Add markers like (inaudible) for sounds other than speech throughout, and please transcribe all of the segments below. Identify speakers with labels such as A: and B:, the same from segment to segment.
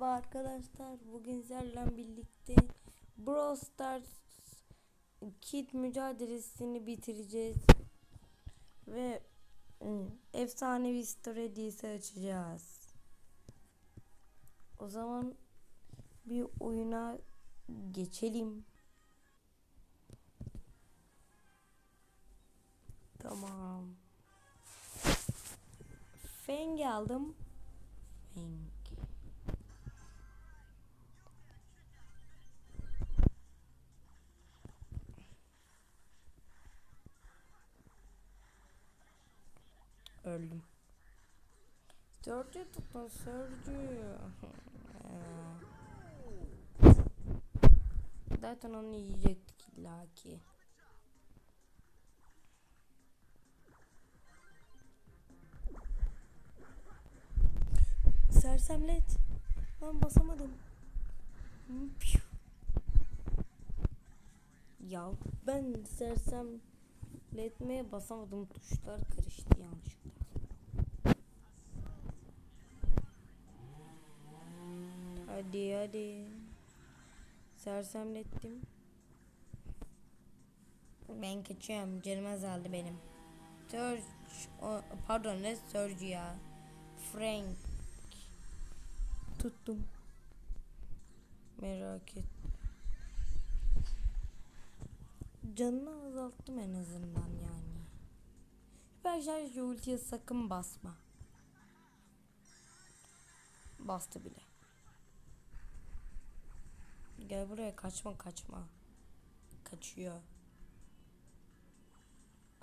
A: Merhaba arkadaşlar. Bugün sizlerle birlikte Brawl Stars Kid mücadelesini bitireceğiz. Ve ım, efsanevi story hediyesi açacağız. O zaman bir oyuna geçelim. Tamam. Feng aldım. Feng. Öldüm. Sörcü tutun sörcü. (laughs) Zaten onu yiyecektik illaki. Sersemlet. Ben basamadım. Ya ben sersemletmeye basamadım. Tuşlar karıştı yanlışlıkla. Hadi hadi. Sersemlettim. Ben kaçıyorum. Canım azaldı benim. Surge. o- pardon ne Surge ya. Frank. Tuttum. Merak et. Canını azalttım en azından yani. Süper şarj ultiye sakın basma. Bastı bile. Gel buraya kaçma kaçma. Kaçıyor.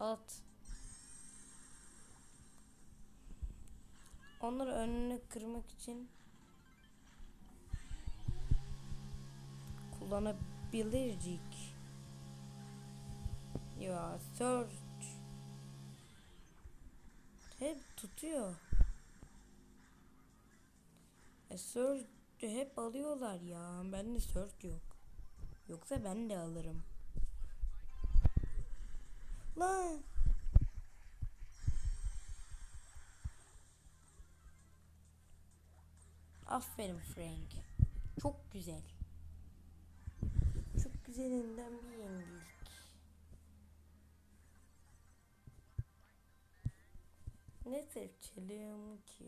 A: At. Onları önünü kırmak için kullanabilircik. Ya search. Hep tutuyor. E search hep alıyorlar ya. Bende search yok. Yoksa ben de alırım. Lan. Aferin Frank. Çok güzel. Çok güzelinden bir yenilik. Ne seçelim ki?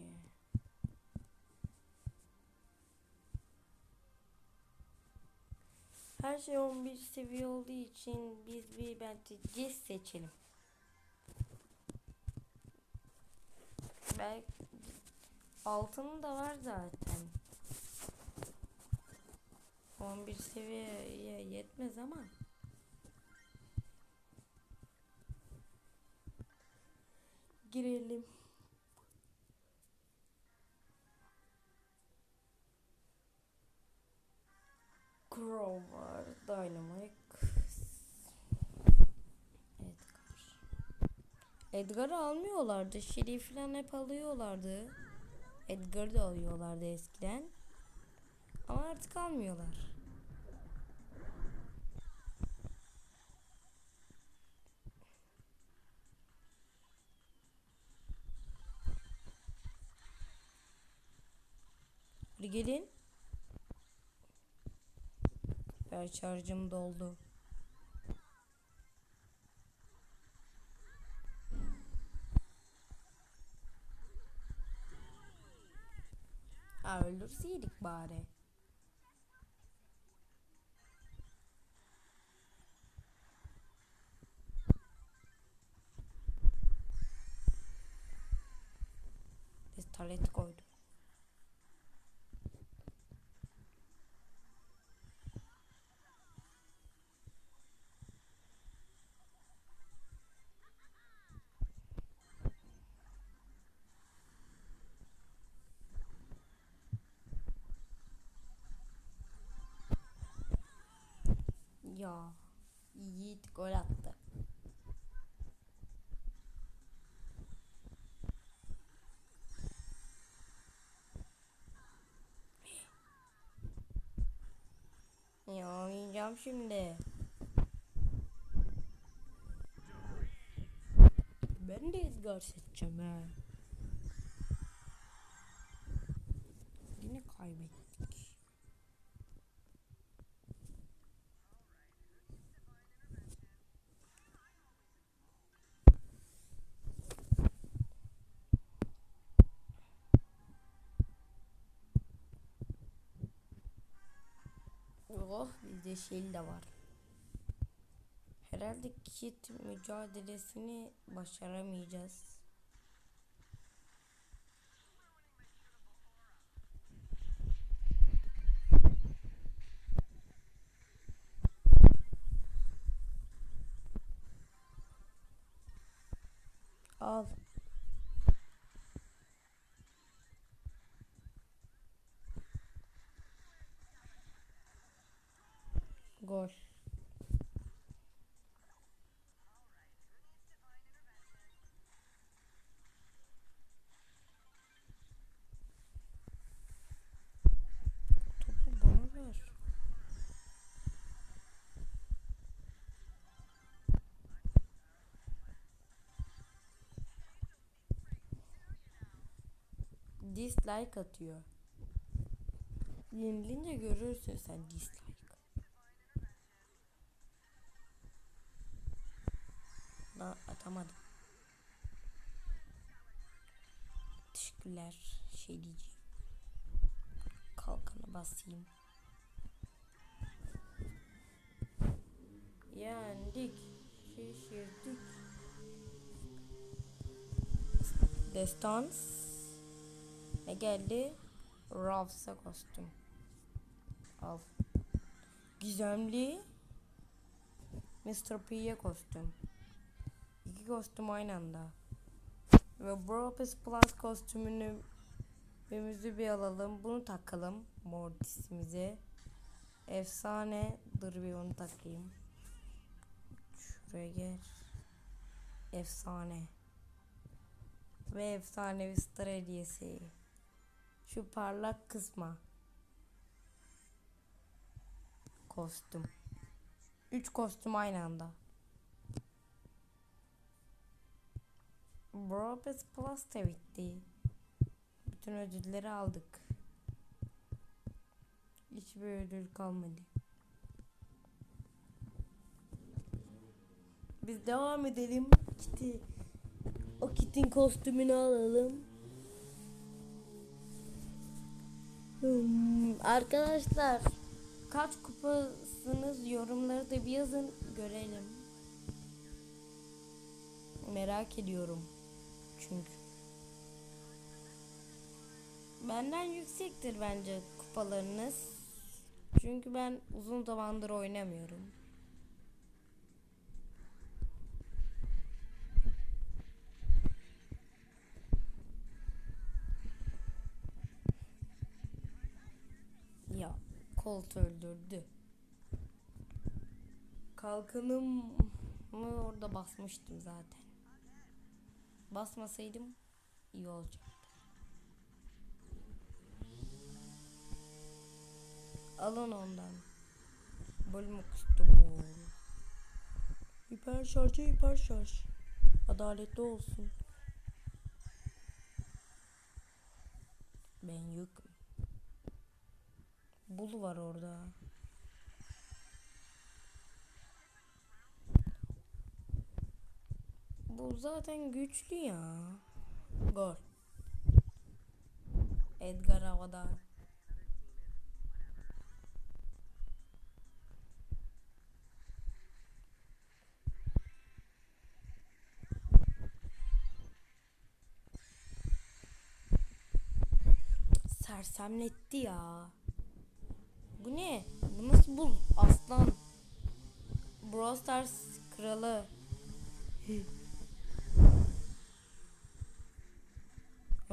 A: Her şey 11 seviye olduğu için biz bir bence Jess seçelim. Belki altını da var zaten. 11 seviyeye yetmez ama. Girelim. Crow. Dynamite. Edgar. Edgar'ı almıyorlardı. Şerif falan hep alıyorlardı. Edgar'ı da alıyorlardı eskiden. Ama artık almıyorlar. Hadi gelin. Ben şarjım doldu. Ha öldürseydik bari. Ya Yiğit gol attı. Ya oynayacağım şimdi. Ben de Edgar seçeceğim ha. Yine kaybettik. Bizde Shelly de var. Herhalde kit mücadelesini başaramayacağız. Al. Gol. Dislike atıyor. Yenilince görürsün sen dislike. Da atamadım. Teşekkürler. Şey diyeceğim. Kalkanı basayım. Yendik. Şişirdik. Destans. Ne geldi? Ravs'a kostüm. Al. Gizemli. Mr. P'ye kostüm. Kostüm aynı anda. Ve Bropes Plus kostümünü Bimizi bir alalım. Bunu takalım. Mortis'imize. Efsane. Dur bir onu takayım. Şuraya gel. Efsane. Ve efsanevi star hediyesi. Şu parlak kısma. Kostüm. Üç kostüm aynı anda. Da bitti. Bütün ödülleri aldık. Hiçbir ödül kalmadı. Biz devam edelim. Kiti. O kitin kostümünü alalım. Hmm, arkadaşlar kaç kupasınız yorumları da bir yazın görelim. Merak ediyorum. Çünkü. Benden yüksektir bence kupalarınız. Çünkü ben uzun zamandır oynamıyorum. Ya Colt öldürdü. Kalkanımı orada basmıştım zaten. Basmasaydım iyi olacaktı. Alın ondan. Bölmek işte bu. Hiper şarjı hiper şarj. Adaletli olsun. Ben yokum. Bul var orada. Bu zaten güçlü ya. Gol. Edgar havada. Sersemletti ya. Bu ne? Bu nasıl bul? Aslan. Brawl Stars kralı.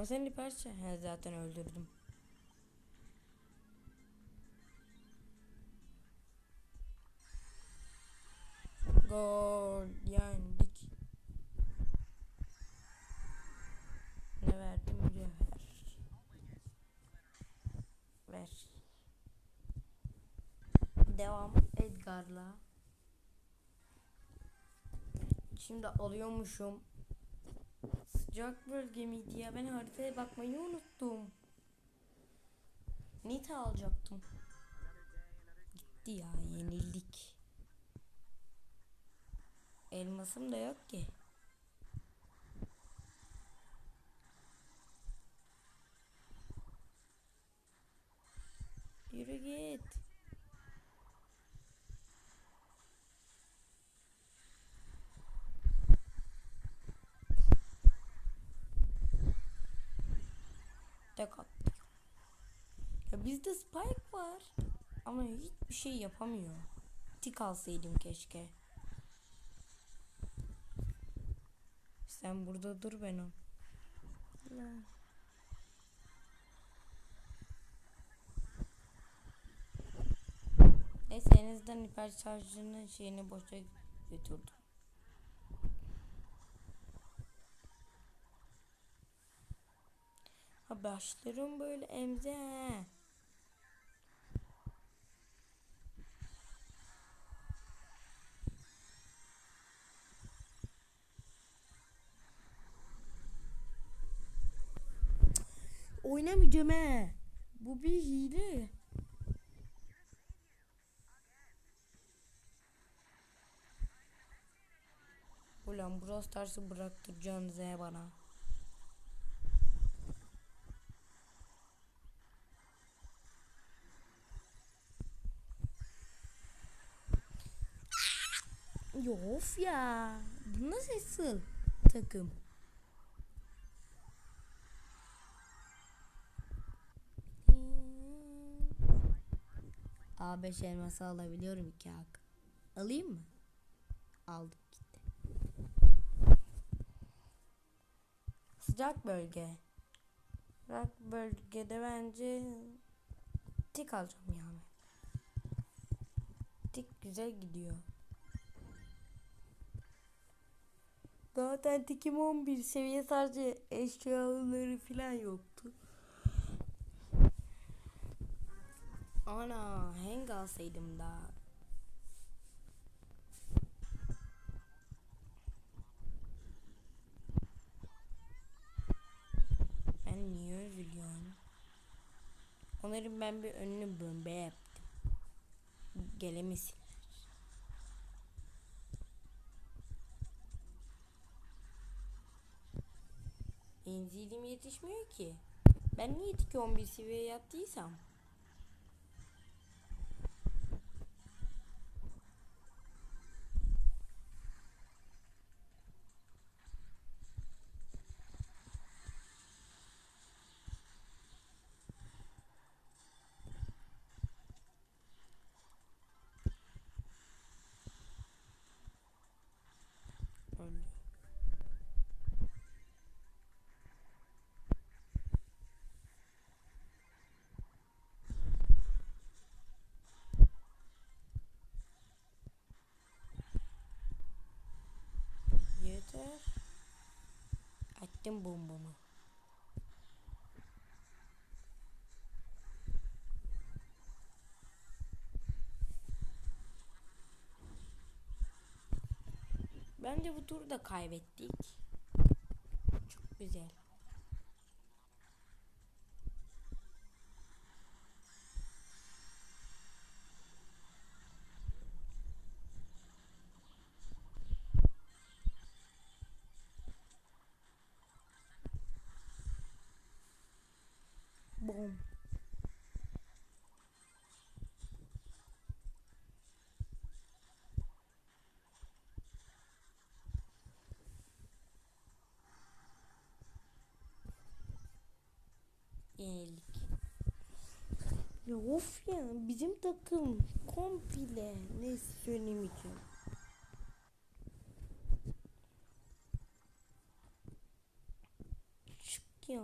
A: Seni parça. He zaten öldürdüm. Gol yendik. Ne verdim mücevher. Ver. Devam Edgar'la. Şimdi alıyormuşum. Sıcak bölge miydi ya? Ben haritaya bakmayı unuttum. Nita alacaktım. Gitti ya yenildik. Elmasım da yok ki. Yürü git. tek attı. Bizde Spike var. Ama hiçbir şey yapamıyor. Tik alsaydım keşke. Sen burada dur ben o. Neyse en azından hiper şarjının şeyini boşa götürdüm. Ha başlarım böyle emze. He. Oynamayacağım he. Bu bir hile. Ulan Brawl Stars'ı bıraktıracaksınız he bana. Of ya. Bu nasıl takım? A5 elması alabiliyorum iki hak. Alayım mı? Aldım gitti. Sıcak bölge. Sıcak bölgede bence tik alacağım yani. Tik güzel gidiyor. Zaten tikim 11 seviye sadece eşyaları falan yoktu. Ana hang alsaydım da. Ben niye üzülüyorum? Onların ben bir önünü bömbe yaptım. Gelemesin. Enzilim yetişmiyor ki. Ben niye tiki 11 seviye yaptıysam? Attım bombomu. Bence bu turu da kaybettik. Çok güzel. Ya of ya bizim takım komple neyse söylemeyeceğim. Çık ya.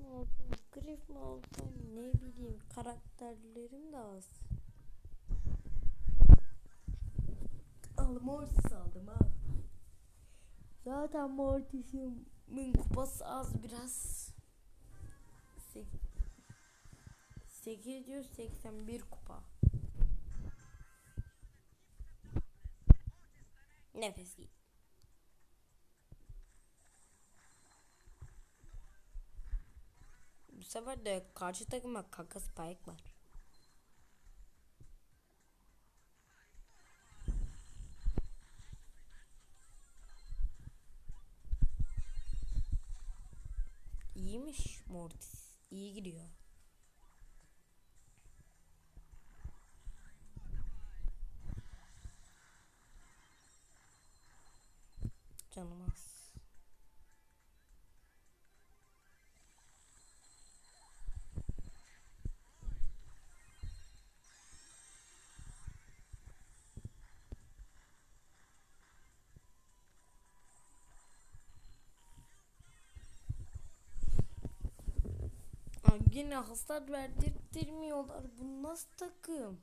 A: Ne grif mi olsam ne bileyim karakterlerim de az. Al Mortis aldım ha. Zaten Mortis'imin kupası az biraz. Sek- 881 kupa. Nefes değil. Bu sefer de karşı takıma kaka spike var. İyiymiş Mortis. İyi gidiyor. Canım az. Yine hasar verdirtmiyorlar. Bu nasıl takım?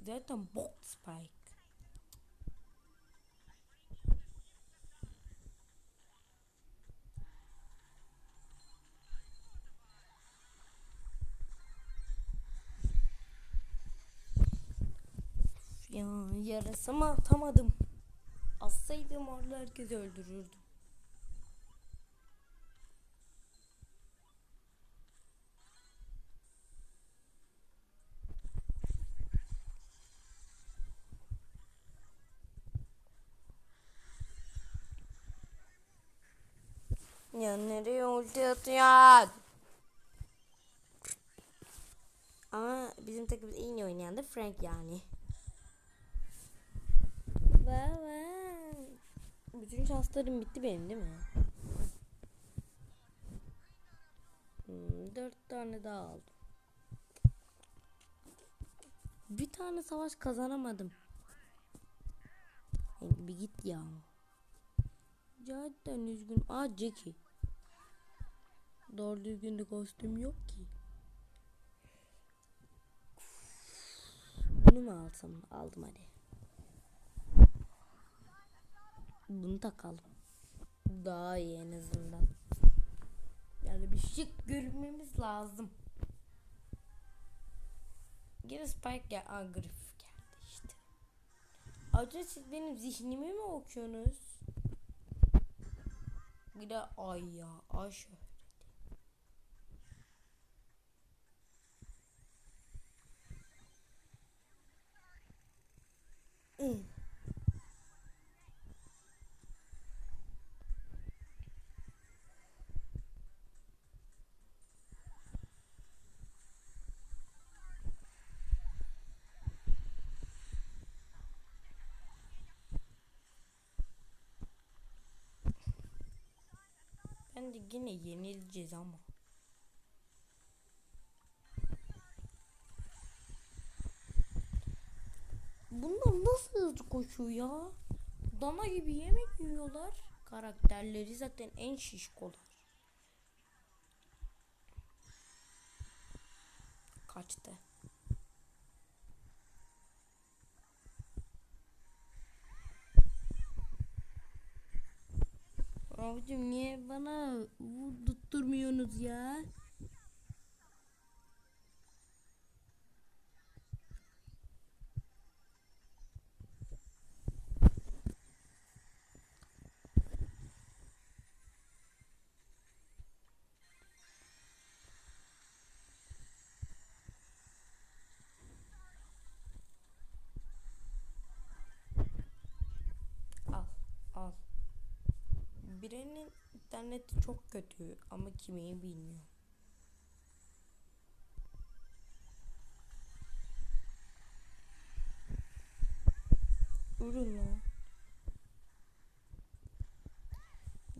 A: Zaten bok spike. Ya yarasımı atamadım. Assaydım orada herkesi öldürürdüm. Ya nereye ulti atıyor? Ama bizim takımda iyi oynayan da Frank yani. Vay vay. Bütün şanslarım bitti benim değil mi? Hmm, dört tane daha aldım. Bir tane savaş kazanamadım. Bir git ya. Cidden üzgün. Aa Jackie. Doğru düzgün de kostüm yok ki. Bunu mu alsam? Aldım hadi. Bunu takalım. Daha iyi en azından. Yani bir şık görünmemiz lazım. Gene Spike gel. Aa Griff geldi işte. Acaba siz benim zihnimi mi okuyorsunuz? Bir de ay ya. Ay şöhreti. Mm. Ben de yine yenileceğiz ama. Bunlar nasıl hızlı koşuyor ya? Dana gibi yemek yiyorlar. Karakterleri zaten en şişkolar. Kaçtı. Abicim niye bana vurdurtmuyorsunuz ya? Al, al. Birinin interneti çok kötü ama kimin bilmiyorum. Ürün lan.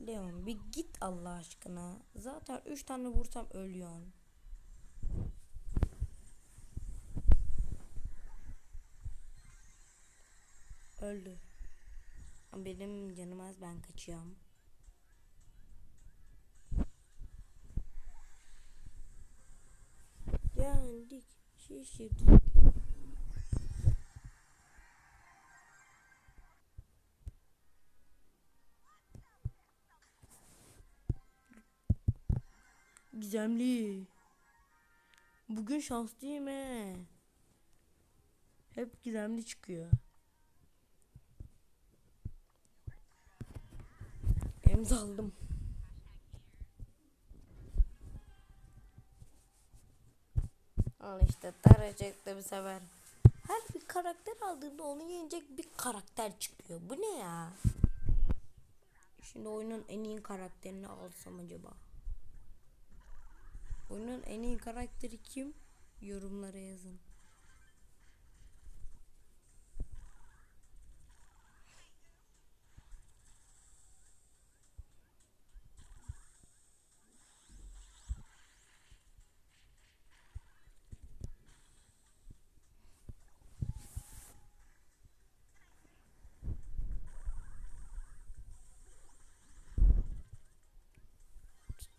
A: Leon bir git Allah aşkına. Zaten 3 tane vursam ölüyorsun. Öldü. Benim canım az ben kaçıyorum. Yendik. Şişirdik. Gizemli. Bugün şanslıyım he. Hep gizemli çıkıyor. Emza Al işte tarayacakta bir sefer. Her bir karakter aldığımda onu yenecek bir karakter çıkıyor. Bu ne ya? Şimdi oyunun en iyi karakterini alsam acaba? Oyunun en iyi karakteri kim? Yorumlara yazın.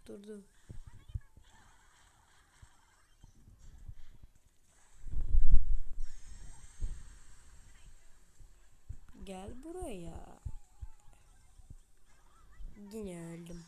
A: Durdu. Gel buraya. Yine öldüm.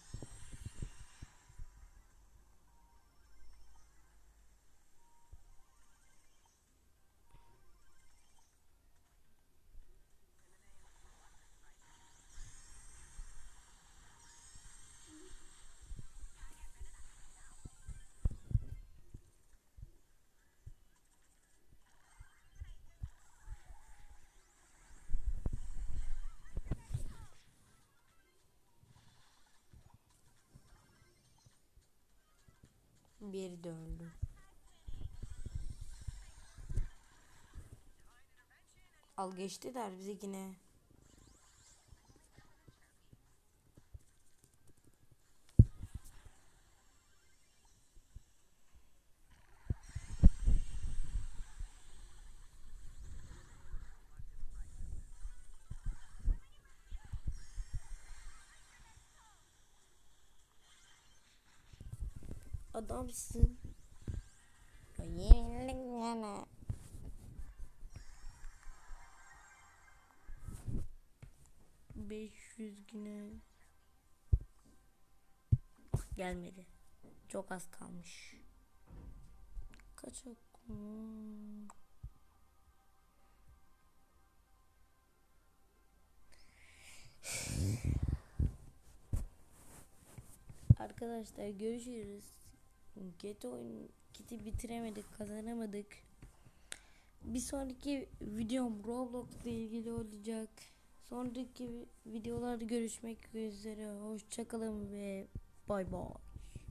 A: Bir de öldü. Al geçti der bize yine. Adamsın. Yenildik yana. Beş yüz güne. Ah, gelmedi. Çok az kalmış. Kaç. Arkadaşlar görüşürüz. Kötü oyun kiti bitiremedik, kazanamadık. Bir sonraki videom Roblox ile ilgili olacak. Sonraki videolarda görüşmek üzere. Hoşçakalın ve bay bay.